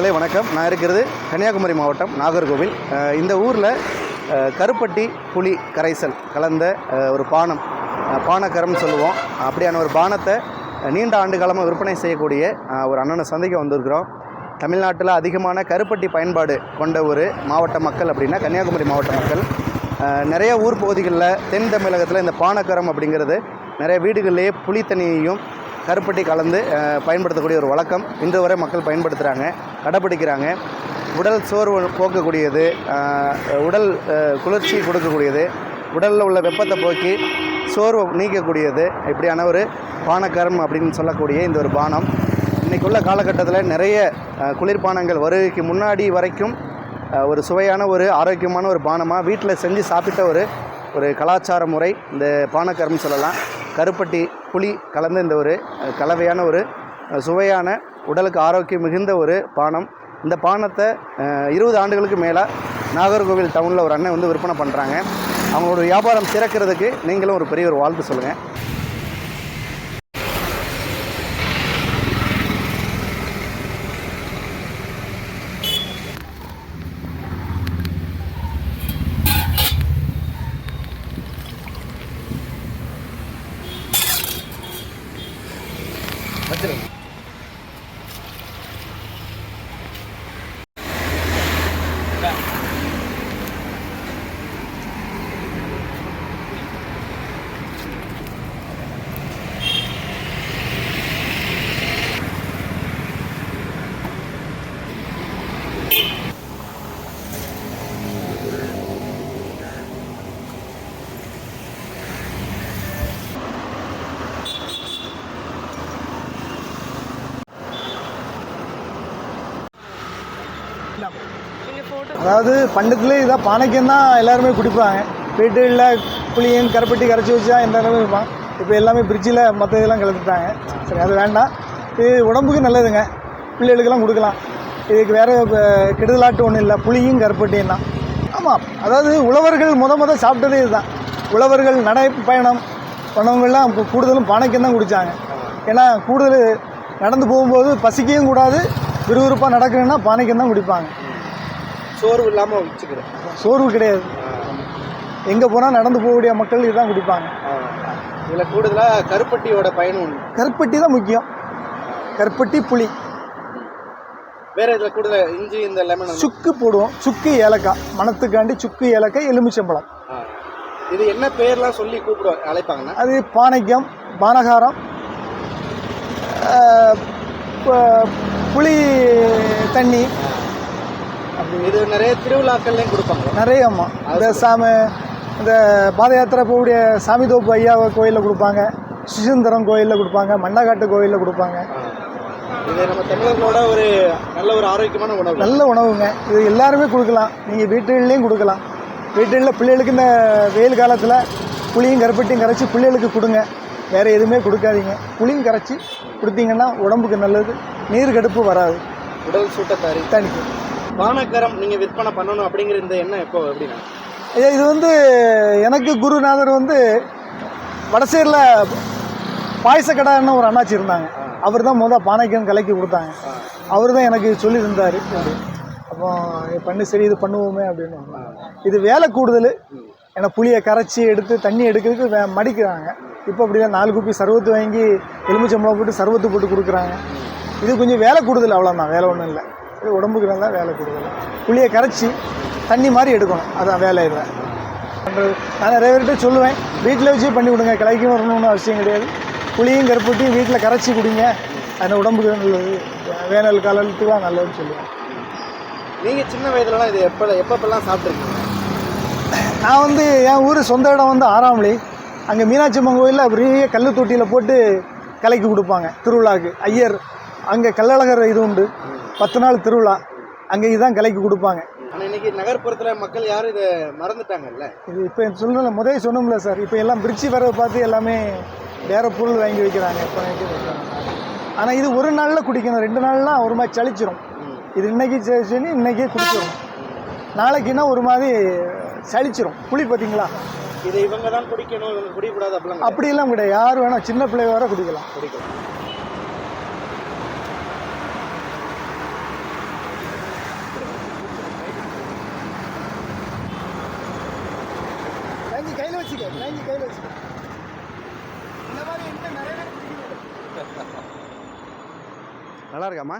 மக்களே வணக்கம். நான் இருக்கிறது கன்னியாகுமரி மாவட்டம் நாகர்கோவில். இந்த ஊரில் கருப்பட்டி புளி கரைசல் கலந்த ஒரு பானம் பானக்கரம்னு சொல்லுவோம். அப்படியான ஒரு பானத்தை நீண்ட ஆண்டு காலமாக விற்பனை செய்யக்கூடிய ஒரு அண்ணனை சந்தைக்கு வந்திருக்கிறோம். தமிழ்நாட்டில் அதிகமான கருப்பட்டி பயன்பாடு கொண்ட ஒரு மாவட்ட மக்கள் அப்படின்னா கன்னியாகுமரி மாவட்ட மக்கள். நிறைய ஊர் பகுதிகளில் தென் தமிழகத்தில் இந்த பானக்கரம் அப்படிங்கிறது நிறைய வீடுகளிலேயே புளி தண்ணியையும் கருப்பட்டி கலந்து பயன்படுத்தக்கூடிய ஒரு வழக்கம் இன்று வரை மக்கள் பயன்படுத்துகிறாங்க கடைப்பிடிக்கிறாங்க உடல் சோர்வு போக்கக்கூடியது உடல் குளிர்ச்சி கொடுக்கக்கூடியது உடலில் உள்ள வெப்பத்தை போக்கி சோர்வை நீக்கக்கூடியது. இப்படியான ஒரு பானக்கரம் அப்படின்னு சொல்லக்கூடிய இந்த ஒரு பானம். இன்றைக்குள்ள காலகட்டத்தில் நிறைய குளிர்பானங்கள் வருகைக்கு முன்னாடி வரைக்கும் ஒரு சுவையான ஒரு ஆரோக்கியமான ஒரு பானமாக வீட்டில் செஞ்சு சாப்பிட்ட ஒரு ஒரு கலாச்சார முறை. இந்த பானக்கரம் சொல்லலாம். கருப்பட்டி புளி கலந்த இந்த ஒரு கலவையான ஒரு சுவையான உடலுக்கு ஆரோக்கியம் மிகுந்த ஒரு பானம். இந்த பானத்தை இருபது ஆண்டுகளுக்கு மேலே நாகர்கோவில் டவுனில் ஒரு அண்ணன் வந்து விற்பனை பண்ணுறாங்க அவங்களோட வியாபாரம் சிறக்கிறதுக்கு நீங்களும் ஒரு பெரிய ஒரு வாழ்த்து சொல்லுங்கள் அதாவது பண்டத்துலேயே இதாக பானைக்கம் தான் எல்லாருமே குடிப்பாங்க. வீட்டுகளில் புளியன் கருப்பட்டி கரைச்சி வச்சா எந்த அளவு இருப்பான். இப்போ எல்லாமே ஃப்ரிட்ஜில் மற்ற இதெல்லாம் கலந்துட்டாங்க. சரி அது வேண்டாம். இது உடம்புக்கு நல்லதுங்க. பிள்ளைகளுக்கெல்லாம் கொடுக்கலாம். இதுக்கு வேறு கெடுதலாட்டு ஒன்றும் இல்லை. புளியும் கருப்பட்டியும் தான். ஆமாம் அதாவது உழவர்கள் முத முத சாப்பிட்டதே இதுதான். உழவர்கள் நடை பயணம் பண்ணவங்கெல்லாம் இப்போ கூடுதலும் பானைக்கம் தான் குடித்தாங்க ஏன்னா கூடுதல் நடந்து போகும்போது பசிக்கவும் கூடாது விறுவிறுப்பாக நடக்கணும்னா பானைக்கம் தான் குடிப்பாங்க. சோர்வு இல்லாமல் வச்சுக்கிறேன் சோர்வு கிடையாது. எங்கே போனால் நடந்து போகக்கூடிய மக்கள் இதுதான் குடிப்பாங்க. இதில் கூடுதலாக கருப்பட்டியோட பயனும் உண்டு. கருப்பட்டி தான் முக்கியம். கருப்பட்டி புளி. வேறு இதில் கூடுதல் இஞ்சி இந்த லெமன் சுக்கு போடுவோம். சுக்கு ஏலக்காய். மணத்துக்காண்டி சுக்கு ஏலக்காய் எலுமிச்சம்பழம். இது என்ன பேர்லாம் சொல்லி கூப்பிட அழைப்பாங்கன்னா? அது பானைக்கம் பானகாரம் புளி தண்ணி. இது நிறைய திருவிழாக்கள்லையும் கொடுப்பாங்க. நிறைய அம்மா இந்த சாமி இந்த பாத யாத்திரை போகக்கூடிய சாமி தோப்பு ஐயா கோயிலில் கொடுப்பாங்க. சுசீந்திரம் கோயிலில் கொடுப்பாங்க. மண்டகாட்டு கோயிலில் கொடுப்பாங்க. இது நம்ம தமிழர்களோட ஒரு நல்ல ஒரு ஆரோக்கியமான உணவு. நல்ல உணவுங்க. இது எல்லாருமே கொடுக்கலாம். நீங்கள் வீட்டுகள்லேயும் கொடுக்கலாம். வீட்டுகளில் பிள்ளைகளுக்கு இந்த வெயில் காலத்தில் புளியும் கருப்பட்டியும் கரைச்சி பிள்ளைகளுக்கு கொடுங்க. வேறு எதுவுமே கொடுக்காதீங்க. புளியும் கரைச்சி கொடுத்தீங்கன்னா உடம்புக்கு நல்லது நீர் கடுப்பு வராது. உடல் சூட்டத்தாரி. தனிக்கு பானக்கரம் நீங்க விற்பனை பண்ணணும் அப்படிங்கிற இந்த எண்ணம் எப்போ எப்படின்னா? இது வந்து எனக்கு குருநாதர் வந்து வடசேரில் பாயசக்கடான்னு ஒரு அண்ணாச்சி இருந்தாங்க. அவர் தான் முதல் பானைக்கம் கலக்கி கொடுத்தாங்க. அவர் தான் எனக்கு சொல்லி தந்தார் அப்போ பண்ணி சரி இது பண்ணுவோமே அப்படின்னு இது வேலை கூடுதல். ஏன்னா புளியை கரைச்சி எடுத்து தண்ணி எடுக்கிறதுக்கு மடிக்கிறாங்க. இப்போ அப்படி தான் நாலு குப்பி சர்வத்து வாங்கி எலுமிச்சம்பழம் போட்டு சர்வத்து போட்டு கொடுக்குறாங்க. இது கொஞ்சம் வேலை கூடுதல் அவ்வளோதான் வேலை ஒன்றும் இல்லை. இது உடம்புக்கு நல்லா வேலை கூடுதல். புளியை கரைச்சி தண்ணி மாதிரி எடுக்கணும். அதான் வேலை இல்லை. நான் நிறைய பேர்கிட்ட சொல்லுவேன் வீட்டில் வச்சு பண்ணி கொடுங்க கிளைக்கும் வரணும்னு அவசியம் கிடையாது. புளியும் கருப்பட்டியும் வீட்டில் கரைச்சி குடிங்க. அது உடம்புக்கு நல்லது. வேனல் காலத்துக்கு தான் நல்லதுன்னு சொல்லுவேன். நீங்க சின்ன வயதுலலாம் இது எப்போ எப்பப்பெல்லாம் சாப்பிட்ருக்கீங்க நான் வந்து என் ஊர் சொந்த இடம் வந்து ஆறாமலி. அங்கே மீனாட்சி அம்மன் கோயிலில் பெரிய கல் தொட்டியில் போட்டு கலைக்கு கொடுப்பாங்க. திருவிழாவுக்கு ஐயர் அங்கே கள்ளழகர் இது உண்டு. பத்து நாள் திருவிழா. அங்கே இதுதான் கலைக்கு கொடுப்பாங்க. ஆனா இன்னைக்கு நகர்ப்புறத்துல மக்கள் யாரும் இதை மறந்துட்டாங்கல்ல? இது இப்போ சொல்லல முதல்ல சொன்னோம்ல சார். இப்போ எல்லாம் பிரிட்ஜி வரதை பார்த்து எல்லாமே வேற பொருள் வாங்கி வைக்கிறாங்க. இப்போ ஆனால் இது ஒரு நாளில் குடிக்கணும். ரெண்டு நாள்லாம் ஒரு மாதிரி சளிச்சிரும். இது இன்னைக்கு சரி இன்னைக்கே குடிச்சிடும் நாளைக்குன்னா ஒரு மாதிரி சளிச்சிரும். புளி பார்த்தீங்களா? இதை இவங்க தான் குடிக்கணும் இவங்க குடிக்கக்கூடாது அப்படிலாம் அப்படிலாம் கிடையாது. யார் வேணால் சின்ன பிள்ளைய வர குடிக்கலாம். குடிக்கலாம். கையில் வச்சுக்க கையில் கையில் வச்சுக்க. இந்த மாதிரி என்ன நிறைய நல்லா இருக்காம்மா?